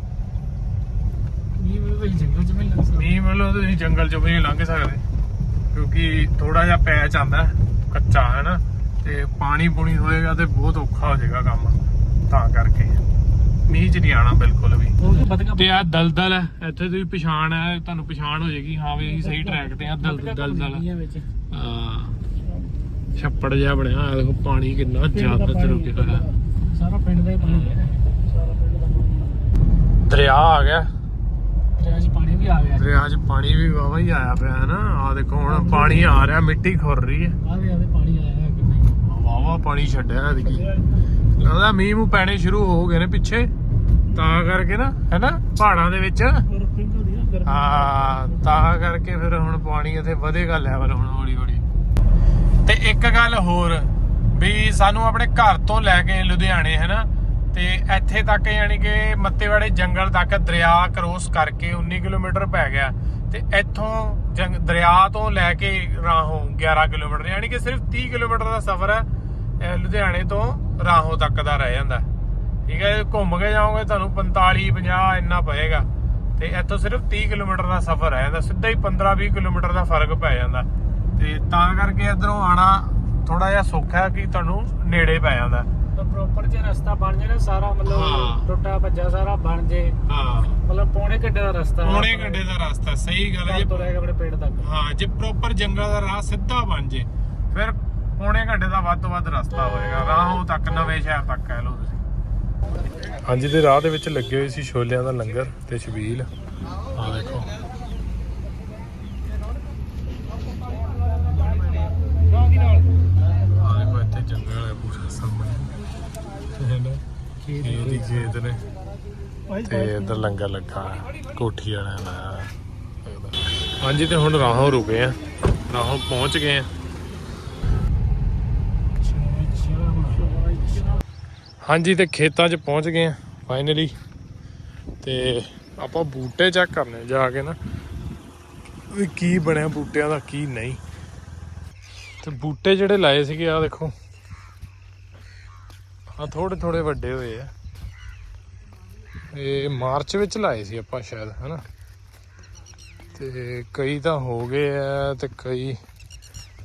ਇਹ ਵੀ ਭਾਈ ਜੰਗਲ ਚ
ਮੀਂਹ ਵੇਲੇ ਤੁਸੀਂ ਜੰਗਲ ਚੋਂ ਵੀ ਨਹੀਂ ਲੰਘ ਸਕਦੇ। ਕਿਉਂਕਿ ਥੋੜਾ ਜਿਹਾ ਪੈਚ ਆਂਦਾ ਕੱਚਾ ਹੈ ਨਾ? ਤੇ ਪਾਣੀ ਪੂਣੀ ਹੋਏਗਾ ਤੇ ਬਹੁਤ ਔਖਾ ਹੋ ਜਾਏਗਾ ਕੰਮ। ਤਾਂ ਕਰਕੇ। ਮੀਂਹ 'ਚ ਨਹੀਂ ਆਣਾ ਬਿਲਕੁਲ ਵੀ। ਤੇ ਆ ਦਲਦਲ ਹੈ ਇੱਥੇ ਤੁਸੀਂ ਪਛਾਣ ਹੈ ਤੁਹਾਨੂੰ ਪਛਾਣ ਹੋ ਜਾਏਗੀ। ਹਾਂ ਵੀ ਅਸੀਂ ਸਹੀ ਟਰੈਕ ਤੇ ਆ ਦਲ ਦਲਦਲ।
ਵਿੱਚ।
ਆ ਛੱਪੜ ਜਿਹਾ ਬਣਿਆ ਆ ਦੇਖੋ ਪਾਣੀ ਕਿੰਨਾ ਜ਼ਿਆਦਾ ਤੇ ਰੁਕਿਆ ਹੋਇਆ।
ਸਾਰਾ ਪਿੰਡ ਦਾ ਹੀ ਪਾਣੀ ਹੈ। ਸਾਰਾ ਪਿੰਡ ਦਾ ਪਾਣੀ
ਦਰਿਆ ਆ ਗਿਆ।
ਦਰਿਆ 'ਚ ਪਾਣੀ ਵੀ ਆ ਗਿਆ।
ਦਰਿਆ 'ਚ ਪਾਣੀ ਵੀ ਵਾਵਾ ਹੀ ਆਇਆ ਪਿਆ ਹੈ ਨਾ। ਆ ਦੇਖੋ ਹੁਣ ਪਾਣੀ ਆ ਰਿਹਾ ਮਿੱਟੀ ਖੁਰ ਰਹੀ ਹੈ।
ਆਵੇ ਆਵੇ ਪਾਣੀ ਆਇਆ ਹੈ ਕਿੰਨਾ
ਵਾਵਾ ਪਾਣੀ ਛੱਡਿਆ ਐਤਕੀ ਲੱਗਦਾ ਮੀਂਹ ਮੂੰਹ ਪੈਣੇ ਸ਼ੁਰੂ ਹੋ ਗਏ ਨੇ ਪਿੱਛੇ। ਤਾਂ ਕਰਕੇ ਨਾ, ਹੈਨਾ? ਪਹਾੜਾਂ ਦੇ ਵਿੱਚ। ਹਾਂ, ਤਾਂ ਕਰਕੇ ਫਿਰ ਹੁਣ ਪਾਣੀ ਇੱਥੇ ਵਧੇਗਾ ਲੈਵਲ ਹੁਣ ਹੌਲੀ ਹੌਲੀ। ਤੇ ਇੱਕ ਗੱਲ ਹੋਰ, ਵੀ ਸਾਨੂੰ ਆਪਣੇ ਘਰ ਤੋਂ ਲੈ ਕੇ ਲੁਧਿਆਣੇ ਹੈ ਤੇ ਇੱਥੇ ਤੱਕ ਯਾਨੀ ਕਿ ਮੱਤੇਵਾੜੇ ਜੰਗਲ ਤੱਕ ਦਰਿਆ ਕ੍ਰੋਸ ਕਰਕੇ 19 ਕਿਲੋਮੀਟਰ ਪੈ ਗਿਆ। ਤੇ ਇੱਥੋਂ ਦਰਿਆ ਤੋਂ ਲੈ ਕੇ ਰਾਹੋਂ 11 ਕਿਲੋਮੀਟਰ, ਯਾਨੀ ਕਿ ਸਿਰਫ 30 ਕਿਲੋਮੀਟਰ ਦਾ ਸਫ਼ਰ ਹੈ। ਲੁਧਿਆਣੇ ਤੋਂ ਰਾਹੋਂ ਤੱਕ ਦਾ ਰਹਿ ਜਾਂਦਾ। ਠੀਕ ਹੈ ਘੁੰਮ ਕੇ ਜਾਓਗੇ ਤੁਹਾਨੂੰ 45 50 ਇੰਨਾ ਪਏਗਾ। ਤੇ ਇੱਥੋਂ ਸਿਰਫ 30 ਕਿਲੋਮੀਟਰ ਦਾ ਸਫ਼ਰ ਹੈ ਜਾਂਦਾ ਸਿੱਧਾ ਹੀ 15 20 ਕਿਲੋਮੀਟਰ ਦਾ ਫ਼ਰਕ ਪੈ ਜਾਂਦਾ। ਤੇ ਤਾਂ ਕਰਕੇ ਇਧਰੋਂ ਆਣਾ ਥੋੜਾ ਜਿਹਾ ਸੌਖਾ ਹੈ ਕਿ ਤੁਹਾਨੂੰ ਨੇੜੇ ਪੈ ਜਾਂਦਾ।
ਤਾਂ ਪ੍ਰੋਪਰ ਜੇ ਰਸਤਾ ਬਣ ਜੇ ਨਾ ਸਾਰਾ। ਮਤਲਬ ਟੁੱਟਾ ਭੱਜਾ ਸਾਰਾ ਬਣ ਜੇ।
ਹਾਂ।
ਮਤਲਬ ਪੌਣੇ ਘੰਟੇ ਦਾ ਰਸਤਾ
ਪੌਣੇ ਘੰਟੇ ਦਾ ਰਸਤਾ ਸਹੀ ਗੱਲ ਹੈ। ਜੇ
ਕੇ ਆਪਣੇ ਪਿੰਡ ਤੱਕ।
ਹਾਂ ਜੇ ਪ੍ਰੋਪਰ ਜੰਗਲ ਦਾ ਰਾਹ ਸਿੱਧਾ ਬਣ ਜੇ ਫਿਰ ਪੌਣੇ ਘੰਟੇ ਦਾ ਵੱਧ ਤੋਂ ਵੱਧ ਰਸਤਾ ਹੋਏਗਾ। ਰਾਹੋਂ ਤੱਕ ਨਵੇਂ ਸ਼ਹਿਰ ਤੱਕ ਕਹਿ ਲਓ ਤੁਸੀਂ। ਹਾਂਜੀ ਤੇ ਰਾਹ ਦੇ ਵਿੱਚ ਲੱਗੇ ਹੋਏ ਸੀ ਛੋਲਿਆਂ ਦਾ ਲੰਗਰ ਤੇ ਛਬੀਲ। ਆ ਦੇਖੋ। ਜੰਗਲ ਹੈ ਪੂਰਾ ਸਾਹਮਣੇ। ਖੇਤ ਨੇ। ਤੇ ਇਧਰ ਲੰਗਰ ਲੱਗਾ ਕੋਠੀ ਵਾਲਿਆਂ ਦਾ। ਹਾਂਜੀ ਤੇ ਹੁਣ ਰਾਹੋਂ ਰੁਕੇ ਆ। ਰਾਹੋਂ ਪਹੁੰਚ ਗਏ ਆ। ਹਾਂਜੀ ਤੇ ਖੇਤਾਂ 'ਚ ਪਹੁੰਚ ਗਏ ਆ ਫਾਈਨਲੀ ਤੇ ਆਪਾਂ ਬੂਟੇ ਚੈੱਕ ਕਰਨੇ ਜਾ ਕੇ ਨਾ, ਵੀ ਕੀ ਬਣਿਆ ਬੂਟਿਆਂ ਦਾ, ਕੀ ਨਹੀਂ। ਤੇ ਬੂਟੇ ਜਿਹੜੇ ਲਾਏ ਸੀਗੇ ਆ ਦੇਖੋ। ਆ ਥੋੜੇ ਥੋੜੇ ਵੱਡੇ ਹੋਏ ਆ। ਇਹ ਮਾਰਚ ਵਿੱਚ ਲਾਏ ਸੀ ਆਪਾਂ ਸ਼ਾਇਦ, ਹਨਾ। ਤੇ ਕਈ ਤਾਂ ਹੋ ਗਏ ਆ ਤੇ ਕਈ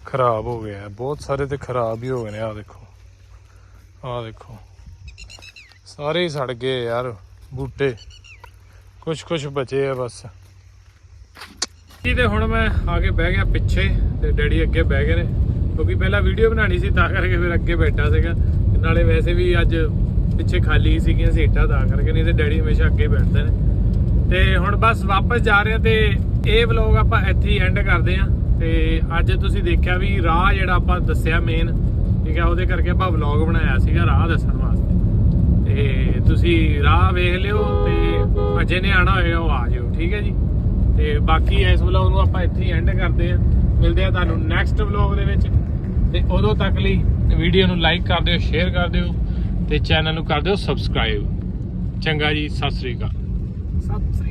ਖਰਾਬ ਹੋ ਗਏ ਆ। ਬਹੁਤ ਸਾਰੇ ਤੇ ਖਰਾਬ ਹੀ ਹੋ ਗਏ ਨੇ ਆ ਦੇਖੋ। ਆ ਦੇਖੋ। ਸਾਰੇ ਹੀ ਸੜ ਗਏ ਯਾਰ, ਬੂਟੇ। ਕੁਝ ਕੁਝ ਬਚੇ ਆ ਬਸ। ਜੀ ਤੇ ਹੁਣ ਮੈਂ ਆ ਕੇ ਬਹਿ ਗਿਆ ਪਿੱਛੇ ਤੇ ਡੈਡੀ ਅੱਗੇ ਬਹਿ ਗਏ ਨੇ। ਕਿਉਂਕਿ ਪਹਿਲਾਂ ਵੀਡੀਓ ਬਣਾਣੀ ਸੀ, ਤਾਂ ਕਰਕੇ ਫਿਰ ਅੱਗੇ ਬੈਠਾ ਸੀਗਾ। ਨਾਲੇ ਵੈਸੇ ਵੀ ਅੱਜ ਪਿੱਛੇ ਖਾਲੀ ਸੀਗੀਆਂ ਸੀਟਾਂ, ਤਾਂ ਕਰਕੇ ਨਹੀਂ ਤੇ ਡੈਡੀ ਹਮੇਸ਼ਾ ਅੱਗੇ ਬੈਠਦੇ ਨੇ। ਤੇ ਹੁਣ ਬਸ ਵਾਪਸ ਜਾ ਰਹੇ ਆ ਤੇ ਇਹ ਵਲੌਗ ਆਪਾਂ ਇੱਥੇ ਹੀ ਐਂਡ ਕਰਦੇ ਆ। ਤੇ ਅੱਜ ਤੁਸੀਂ ਦੇਖਿਆ ਵੀ ਰਾਹ ਜਿਹੜਾ ਆਪਾਂ ਦੱਸਿਆ ਮੇਨ ਠੀਕ ਹੈ ਉਹਦੇ ਕਰਕੇ ਆਪਾਂ ਵਲੌਗ ਬਣਾਇਆ ਸੀਗਾ, ਰਾਹ ਦੱਸਣ ਤੇ ਤੁਸੀਂ ਰਾਹ ਵੇਖ ਲਿਓ ਤੇ ਅਜੇ ਨੇ ਆਣਾ ਹੋਏਗਾ ਉਹ ਆ ਜਾਓ, ਠੀਕ ਹੈ ਜੀ? ਤੇ ਬਾਕੀ ਇਸ ਵਲੌਗ ਨੂੰ ਆਪਾਂ ਇੱਥੇ ਹੀ ਐਂਡ ਕਰਦੇ ਆ ਮਿਲਦੇ ਆ ਤੁਹਾਨੂੰ ਨੈਕਸਟ ਵਲੌਗ ਦੇ ਵਿੱਚ। ਤੇ ਉਦੋਂ ਤੱਕ ਲਈ ਵੀਡੀਓ ਨੂੰ ਲਾਈਕ ਕਰ ਦਿਓ ਸ਼ੇਅਰ ਕਰ ਦਿਓ ਤੇ ਚੈਨਲ ਨੂੰ ਕਰ ਦਿਓ ਸਬਸਕ੍ਰਾਈਬ ਚੰਗਾ ਜੀ, ਸਤਿ ਸ੍ਰੀ ਅਕਾਲ।
ਸਤਿ ਸ੍ਰੀ